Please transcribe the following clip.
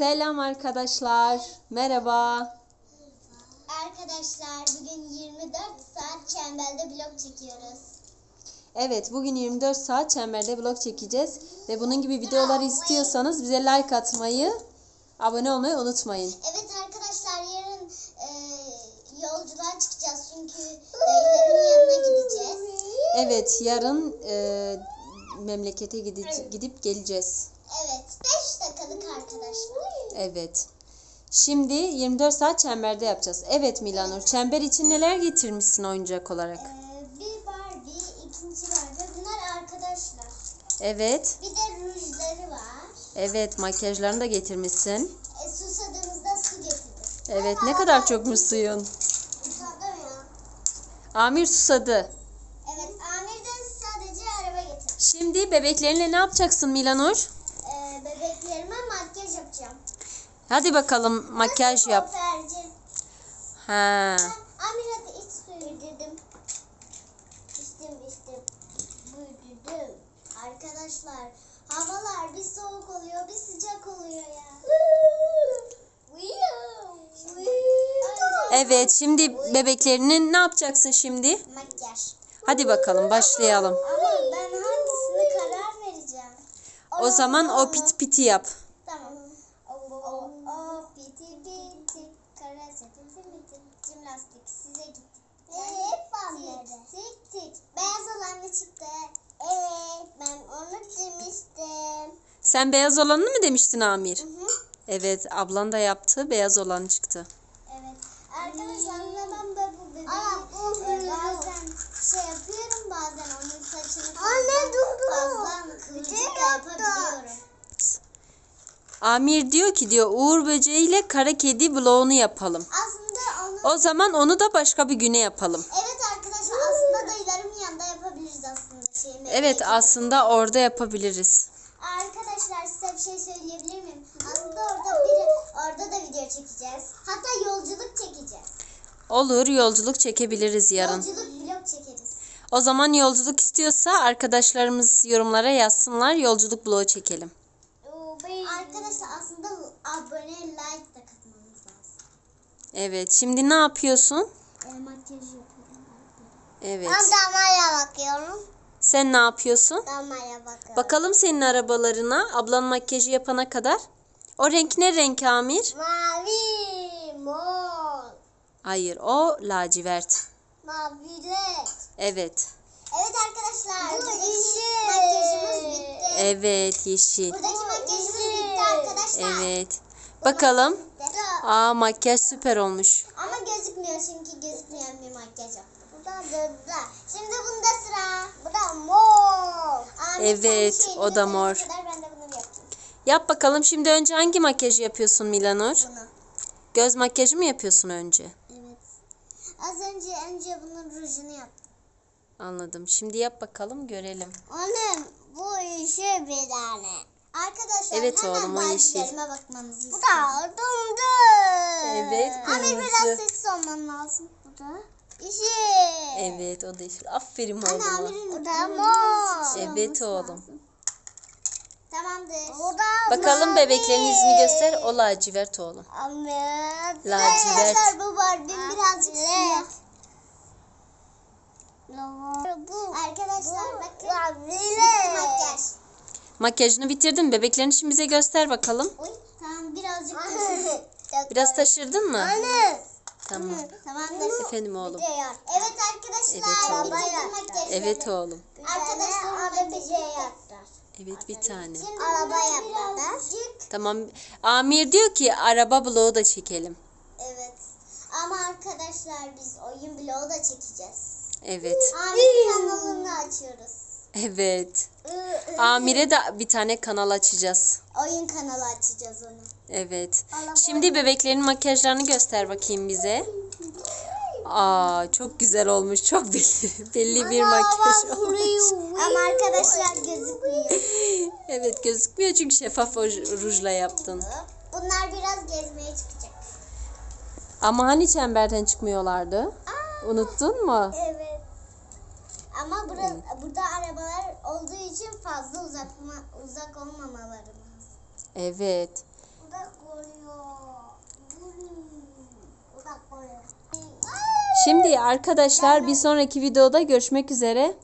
Selam arkadaşlar. Merhaba. Arkadaşlar bugün 24 saat çemberde vlog çekiyoruz. Evet bugün 24 saat çemberde vlog çekeceğiz. Ve bunun gibi videoları istiyorsanız bize like atmayı, abone olmayı unutmayın. Evet arkadaşlar yarın e, yolculuğa çıkacağız çünkü dayıların yanına gideceğiz. Evet yarın e, memlekete gidip, gidip geleceğiz. Evet 5 dakikalık arkadaşlar. Evet. Şimdi 24 saat çemberde yapacağız. Evet Milanur, çember için neler getirmişsin oyuncak olarak? E, bir Barbie, ikinci Barbie. Bunlar arkadaşlar. Evet. Bir de rujları var. Evet, makyajlarını da getirmişsin. E, susadığımızda su getirdim. Evet, ne kadar çokmuş suyun. Susadım ya. Amir susadı. Evet Amir de sadece araba getirdi. Şimdi bebeklerinle ne yapacaksın Milanur? E, bebeklerime makyaj yapacağım. Hadi bakalım makyaj yap. Ha. Amir hadi iç suyu dedim. İçtim içtim. Buyurdum. Arkadaşlar havalar bir soğuk oluyor bir sıcak oluyor ya. Evet, şimdi bebeklerinin ne yapacaksın şimdi? Makyaj. Hadi bakalım başlayalım. Ama ben hangisini karar vereceğim. O zaman o pit piti yap. Gitti. Hep tik tik. Beyaz olan çıktı? Evet ben onu demiştim. Sen beyaz olanını mı demiştin Amir? Hı hı. Evet, ablan da yaptı. Beyaz olan çıktı. Evet. Arkadaşlar ben de bu bebeği e, bazen şey yapıyorum bazen onun saçını Anne dur fazla kıvırcık yapabiliyorum. Amir diyor ki diyor Uğur böceğiyle kara kedi vlogunu yapalım. Aslında O zaman onu da başka bir güne yapalım. Evet arkadaşlar aslında dayılarımın yanında yapabiliriz aslında şeyi. Evet aslında orada yapabiliriz. Arkadaşlar size bir şey söyleyebilir miyim? Aslında orada biri orada da video çekeceğiz. Hatta yolculuk çekeceğiz. Olur yolculuk çekebiliriz yarın. Yolculuk vlog çekeriz. O zaman yolculuk istiyorsa arkadaşlarımız yorumlara yazsınlar yolculuk vlogu çekelim. Arkadaşlar aslında abone like katmamız lazım. Evet şimdi ne yapıyorsun? E, makyaj yapıyorum. Evet. damlaya bakıyorum. Sen ne yapıyorsun? Damlaya bakıyorum. Bakalım senin arabalarına ablan makyajı yapana kadar. O renk ne renk Amir? Mavi, mor, Hayır o lacivert. mavilet. Evet. Evet arkadaşlar. Bu makyajımız bitti. Evet yeşil. Buradaki makyajımız bitti arkadaşlar. Evet. Bakalım. Aa makyaj süper olmuş. Ama gözükmüyor çünkü gözükmeyen bir makyaj yaptım. Bu da döndü. Şimdi bunda sıra. Bu da mor. Ahmet, Evet, sen şeyini o da mor. Kadar ben de bunu yapayım. Yap bakalım şimdi önce hangi makyajı yapıyorsun Milanur? Bunu. Göz makyajı mı yapıyorsun önce? Evet. Az önce önce bunun rujunu yaptım. Anladım. Şimdi yap bakalım görelim. Onun bu işi bir tane. Arkadaşlar Evet hemen oğlum, o yeşil. Barbie'lerime bakmanızı istiyorum. Bu da dumdu. Evet, kırmızı. biraz sessiz olman lazım. Bu da yeşil. Evet o da yeşil. Aferin Anne oğluma. Amir'in bu da mor. Evet oğlum. Tamamdır. O da Bakalım bebeklerin yüzünü göster. O lacivert oğlum. Ahmet. Lacivert. Arkadaşlar bu Barbie birazcık siyah. Bu. Arkadaşlar bakın. Bitti makyaj. Makyajını bitirdin. Bebeklerini şimdi bize göster bakalım. Oy. Tamam birazcık taşıdım. Biraz taşırdın mı? Anne. Tamam. Tamamdır. Efendim oğlum. Evet arkadaşlar. Evet oğlum. Evet oğlum. Arkadaşlar yaptılar. Evet bir tane. Şimdi araba yaptılar. Tamam. Amir diyor ki araba vlogu da çekelim. Evet. Ama arkadaşlar biz oyun bloğu da çekeceğiz. Evet. Amir kanalını açıyoruz. Evet. Amir'e de bir tane kanal açacağız. Oyun kanalı açacağız onu. Evet. Şimdi bebeklerin makyajlarını göster bakayım bize. Aa çok güzel olmuş. Çok belli, belli bir makyaj olmuş. Ama arkadaşlar gözükmüyor. Evet gözükmüyor çünkü şeffaf ruj- rujla yaptın. Bunlar biraz gezmeye çıkacak. Ama hani çemberden çıkmıyorlardı? Aa, Unuttun mu? evet. Ama bura, burada fazla uzakma, uzak olmamalarımız. Evet. Uzak oluyor. Şimdi arkadaşlar bir sonraki videoda görüşmek üzere.